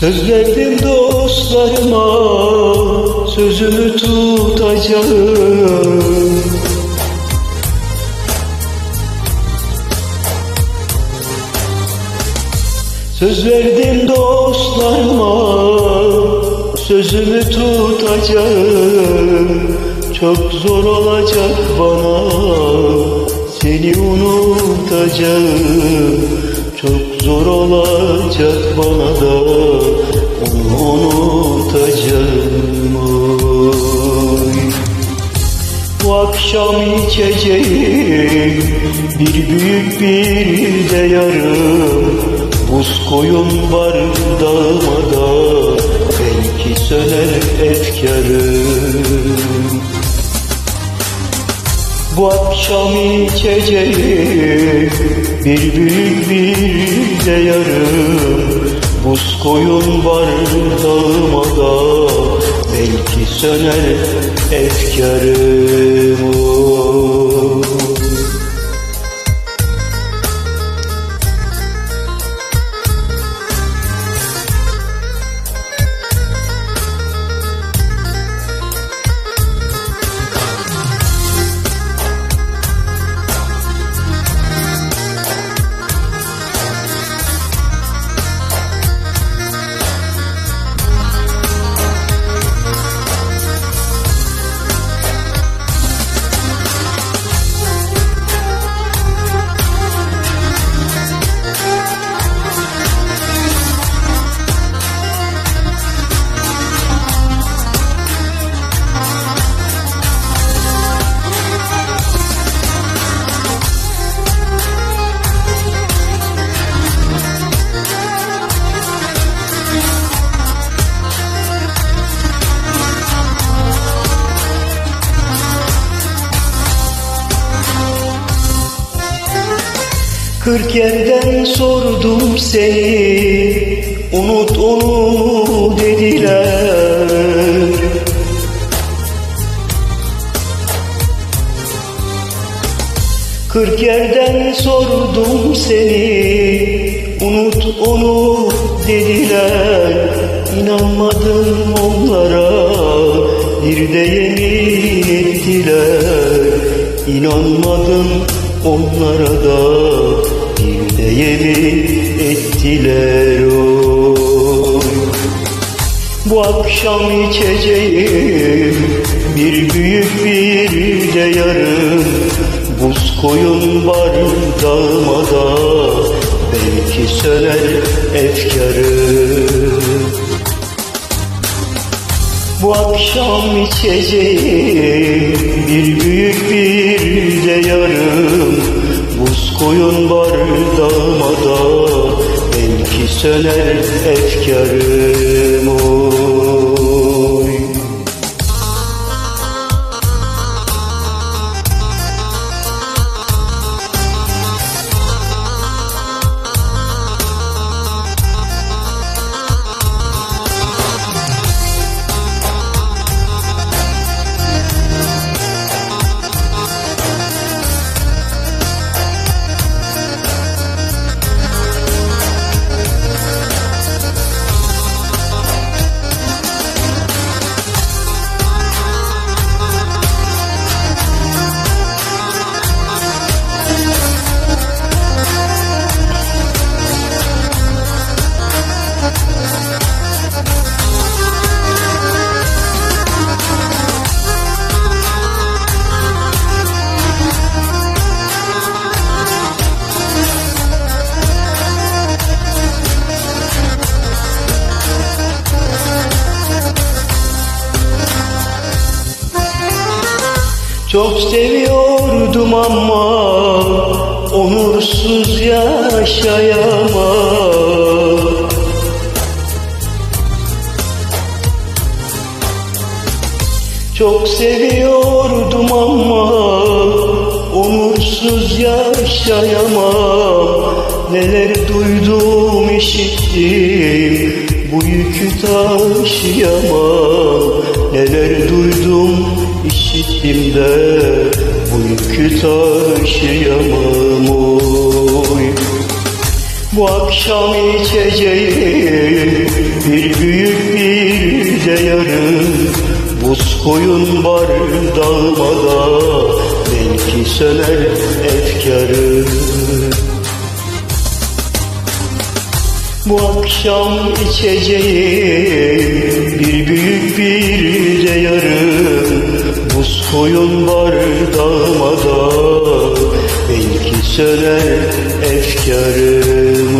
Söz verdim dostlarıma Sözümü tutacağım. Söz verdim dostlarıma Sözümü tutacağım. Çok zor olacak bana Seni unutacağım. Çok zor olacak bana da unutacağım oy. Bu akşam içeceğim Bir büyük bir de yarım. Buz koyun var dağmada Belki söner efkarım. Bu akşam içeceğim Bir büyük bir de yarım. Buz koyun Belki söner efkarım Kırk yerden sordum seni. Unut onu dediler. Kırk yerden sordum seni. Unut onu dediler. İnanmadım onlara. Bir de yemin ettiler. İnanmadım onlara da Bir de yemin ettiler oy. Bu akşam içeceğim bir büyük bir de yarım Buz koyun var dağmada belki söner efkarım Bu akşam içeceğim bir büyük bir de yarım Buz koyun var dağmada belki söner efkarım oy. Çok seviyordum ama onursuz yaşayamam. Çok seviyordum ama onursuz yaşayamam. Neler duydum işittim bu yükü taşıyamam Neler duydum işittim de. Bu yükü taşıyamam oy Bu akşam içeceğim bir büyük bir de yarım Buz koyun bardağıma da belki söner efkarım Bu akşam içeceğim bir büyük bir de yarım Buz koyun bardağıma da belki söner efkarım